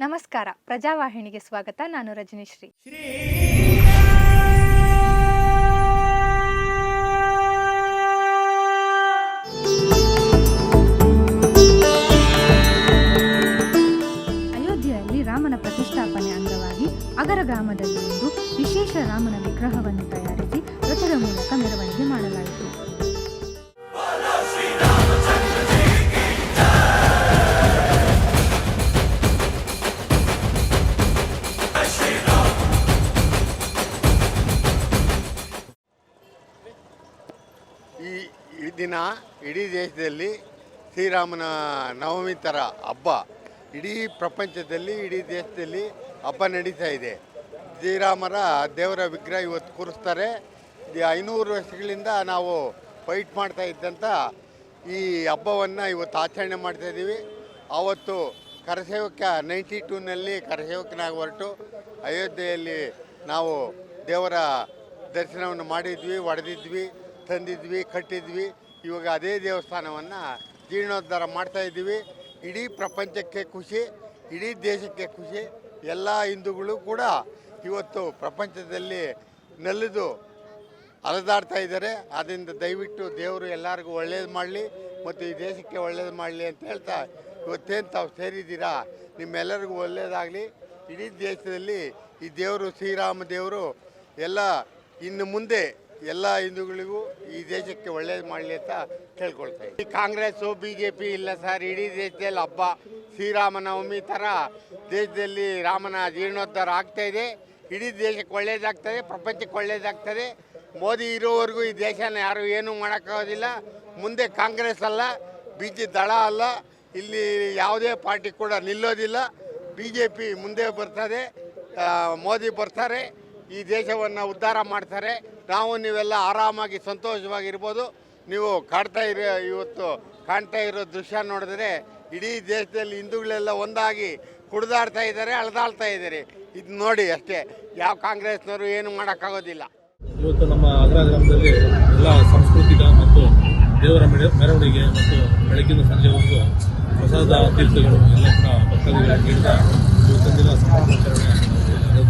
ನಮಸ್ಕಾರ. ಪ್ರಜಾವಾಹಿನಿಗೆ ಸ್ವಾಗತ. ನಾನು ರಜನಿಶ್ರೀ. ಅಯೋಧ್ಯೆಯಲ್ಲಿ ರಾಮನ ಪ್ರತಿಷ್ಠಾಪನೆ ಅಂಗವಾಗಿ ಅಗರ ಗ್ರಾಮದಲ್ಲಿ ವಿಶೇಷ ರಾಮನ ವಿಗ್ರಹವನ್ನು ತಯಾರಿಸಿ ರಥದ ಮೂಲಕ ಮೆರವಣಿಗೆ ಮಾಡಲಾಯಿತು. ಈ ದಿನ ಇಡೀ ದೇಶದಲ್ಲಿ ಶ್ರೀರಾಮನ ನವಮಿ ಥರ ಹಬ್ಬ. ಇಡೀ ಪ್ರಪಂಚದಲ್ಲಿ, ಇಡೀ ದೇಶದಲ್ಲಿ ಹಬ್ಬ ನಡೀತಾ ಇದೆ. ಶ್ರೀರಾಮರ ದೇವರ ವಿಗ್ರಹ ಇವತ್ತು ಕೂರಿಸ್ತಾರೆ. ಐನೂರು ವರ್ಷಗಳಿಂದ ನಾವು ಫೈಟ್ ಮಾಡ್ತಾ ಇದ್ದಂಥ ಈ ಹಬ್ಬವನ್ನು ಇವತ್ತು ಆಚರಣೆ ಮಾಡ್ತಾ ಇದ್ದೀವಿ. ಆವತ್ತು ಕರಸೇವಕ ನೈಂಟಿ ಟೂನಲ್ಲಿ ಕರಸೇವಕನಾಗಿ ಹೊರಟು ಅಯೋಧ್ಯೆಯಲ್ಲಿ ನಾವು ದೇವರ ದರ್ಶನವನ್ನು ಮಾಡಿದ್ವಿ ಹೊಡೆದಿದ್ವಿ ತಂದಿದ್ವಿ, ಕಟ್ಟಿದ್ವಿ. ಇವಾಗ ಅದೇ ದೇವಸ್ಥಾನವನ್ನು ಜೀರ್ಣೋದ್ಧಾರ ಮಾಡ್ತಾ ಇದ್ದೀವಿ. ಇಡೀ ಪ್ರಪಂಚಕ್ಕೆ ಖುಷಿ, ಇಡೀ ದೇಶಕ್ಕೆ ಖುಷಿ. ಎಲ್ಲ ಹಿಂದೂಗಳು ಕೂಡ ಇವತ್ತು ಪ್ರಪಂಚದಲ್ಲಿ ನಲಿದು ಅಲದಾಡ್ತಾ ಇದ್ದಾರೆ. ಅದರಿಂದ ದಯವಿಟ್ಟು ದೇವರು ಎಲ್ಲರಿಗೂ ಒಳ್ಳೇದು ಮಾಡಲಿ ಮತ್ತು ಈ ದೇಶಕ್ಕೆ ಒಳ್ಳೇದು ಮಾಡಲಿ ಅಂತ ಹೇಳ್ತಾ ಇವತ್ತೇನು ತಾವು ಸೇರಿದ್ದೀರಾ? ನಿಮ್ಮೆಲ್ಲರಿಗೂ ಒಳ್ಳೇದಾಗಲಿ. ಇಡೀ ದೇಶದಲ್ಲಿ ಈ ದೇವರು, ಶ್ರೀರಾಮ ದೇವರು ಎಲ್ಲ ಇನ್ನು ಮುಂದೆ ಎಲ್ಲ ಹಿಂದೂಗಳಿಗೂ ಈ ದೇಶಕ್ಕೆ ಒಳ್ಳೇದು ಮಾಡಲಿ ಅಂತ ಕೇಳ್ಕೊಳ್ತಾ ಇದ್ದೀನಿ. ಕಾಂಗ್ರೆಸ್ಸು ಬಿ ಜೆ ಪಿ ಇಲ್ಲ ಸರ್, ಇಡೀ ದೇಶದಲ್ಲಿ ಹಬ್ಬ. ಶ್ರೀರಾಮನವಮಿ ಥರ ದೇಶದಲ್ಲಿ ರಾಮನ ಜೀರ್ಣೋದ್ಧಾರ ಆಗ್ತಾ ಇದೆ. ಇಡೀ ದೇಶಕ್ಕೆ ಒಳ್ಳೇದಾಗ್ತದೆ ಪ್ರಪಂಚಕ್ಕೆ ಒಳ್ಳೇದಾಗ್ತದೆ. ಮೋದಿ ಇರೋವರೆಗೂ ಈ ದೇಶನ ಯಾರು ಏನೂ ಮಾಡೋಕ್ಕಾಗೋದಿಲ್ಲ. ಮುಂದೆ ಕಾಂಗ್ರೆಸ್ ಅಲ್ಲ ಬಿ ಜೆ ದಳ ಅಲ್ಲ. ಇಲ್ಲಿ ಯಾವುದೇ ಪಾರ್ಟಿ ಕೂಡ ನಿಲ್ಲೋದಿಲ್ಲ. ಬಿ ಜೆ ಪಿ ಮುಂದೆ ಬರ್ತದೆ. ಮೋದಿ ಬರ್ತಾರೆ. ಈ ದೇಶವನ್ನು ಉದ್ಧಾರ ಮಾಡ್ತಾರೆ. ನಾವು ನೀವೆಲ್ಲ ಆರಾಮಾಗಿ ಸಂತೋಷವಾಗಿರ್ಬೋದು. ನೀವು ಕಾಡ್ತಾ ಇರೋ ಇವತ್ತು ಕಾಣ್ತಾ ಇರೋ ದೃಶ್ಯ ನೋಡಿದ್ರೆ ಇಡೀ ದೇಶದಲ್ಲಿ ಹಿಂದೂಗಳೆಲ್ಲ ಒಂದಾಗಿ ಕುಡಿದಾಡ್ತಾ ಇದ್ದಾರೆ, ಅಳದಾಳ್ತಾ ಇದ್ದಾರೆ. ಇದು ನೋಡಿ ಅಷ್ಟೇ. ಯಾವ ಕಾಂಗ್ರೆಸ್ನವರು ಏನು ಮಾಡೋಕ್ಕಾಗೋದಿಲ್ಲ. ಇವತ್ತು ನಮ್ಮ ಅಗ್ರ ಗ್ರಾಮದಲ್ಲಿ ಎಲ್ಲ ಸಾಂಸ್ಕೃತಿಕ ಮತ್ತು ದೇವರ ಮೆರ- ಮೆರವಣಿಗೆ ಮತ್ತು ಬೆಳಗಿನ ಸಂಜೆವರೆಗೂ ಪ್ರಸಾದ ತೀರ್ಥಗಳು ಎಲ್ಲ ಕೂಡ ಭಕ್ತಾದಿಗಳಿಗೆ ನೀಡಿದ ಇವತ್ತಿನ ಸಂಭ್ರಮಾಚರಣೆ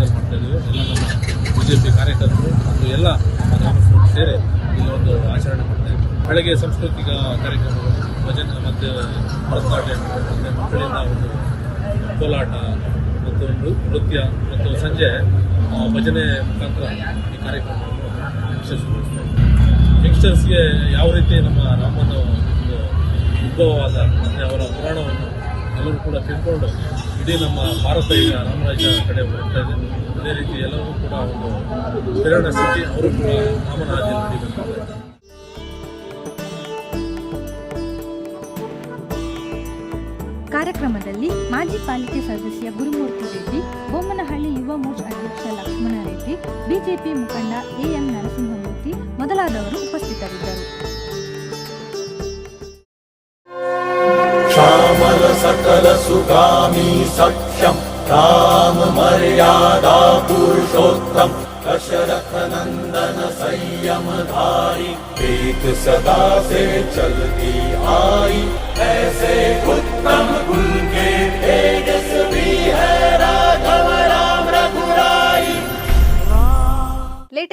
ನಗರದಲ್ಲಿ ಮಾಡ್ತಾ ಇದ್ದೀವಿ. ಎಲ್ಲ ನಮ್ಮ ಬಿಜೆಪಿ ಕಾರ್ಯಕರ್ತರು ಮತ್ತು ಎಲ್ಲ ಗ್ರಾಮಸ್ಥರು ಸೇರಿ ಇಲ್ಲಿ ಒಂದು ಆಚರಣೆ ಮಾಡ್ತಾ ಇದ್ದೀವಿ. ಬೆಳಗ್ಗೆ ಸಾಂಸ್ಕೃತಿಕ ಕಾರ್ಯಕ್ರಮಗಳು, ಭಜನೆ ಮತ್ತು ಭರತನಾಟ್ಯ ಮತ್ತು ಮಕ್ಕಳಿಂದ ಒಂದು ಕೋಲಾಟ ಮತ್ತು ನೃತ್ಯ ಮತ್ತು ಸಂಜೆ ಭಜನೆ ಮುಖಾಂತರ ಈ ಕಾರ್ಯಕ್ರಮವನ್ನು ಯಶಸ್ವಿಗೊಳಿಸ್ತಾ ಇದ್ದೀವಿ. ಯಂಗ್ಸ್ಟರ್ಸ್ಗೆ ಯಾವ ರೀತಿ ನಮ್ಮ ರಾಮನ ಒಂದು ಉದ್ಭವವಾದ ಮತ್ತು ಅವರ ಪುರಾಣವನ್ನು ಎಲ್ಲರೂ ಕೂಡ ತಿಳ್ಕೊಂಡು ಇಡೀ ನಮ್ಮ ಭಾರತ ಈಗ ರಾಮರಾಜ್ಯ ಕಡೆ ಹೋಗ್ತಾ ಇದೆ. ಅದೇ ರೀತಿ ಎಲ್ಲರೂ ಕೂಡ ಒಂದು ಪ್ರೇರಣ ಸಿಕ್ಕಿ ಅವರು ಕೂಡ ರಾಮರಾಜ್ಯ ಕಾರ್ಯಕ್ರಮದಲ್ಲಿ ಮಾಜಿ ಪಾಲಿಕೆ ಸದಸ್ಯ ಗುರುಮೂರ್ತಿ ರೆಡ್ಡಿ, ಬೊಮ್ಮನಹಳ್ಳಿ ಯುವ ಮೋರ್ಚಾ ಅಧ್ಯಕ್ಷ ಲಕ್ಷ್ಮಣ ರೆಡ್ಡಿ, ಬಿಜೆಪಿ ಮುಖಂಡ ಎಎಂ ನರಸಿಂಹಮೂರ್ತಿ ಮೊದಲಾದವರು ಉಪಸ್ಥಿತರಿದ್ದರು. वदामि सत्यं राममर्यादा पुरुषोत्तम। संयम संयमधारी एक सदा से चलती आई। ऐसे उत्तम गुण के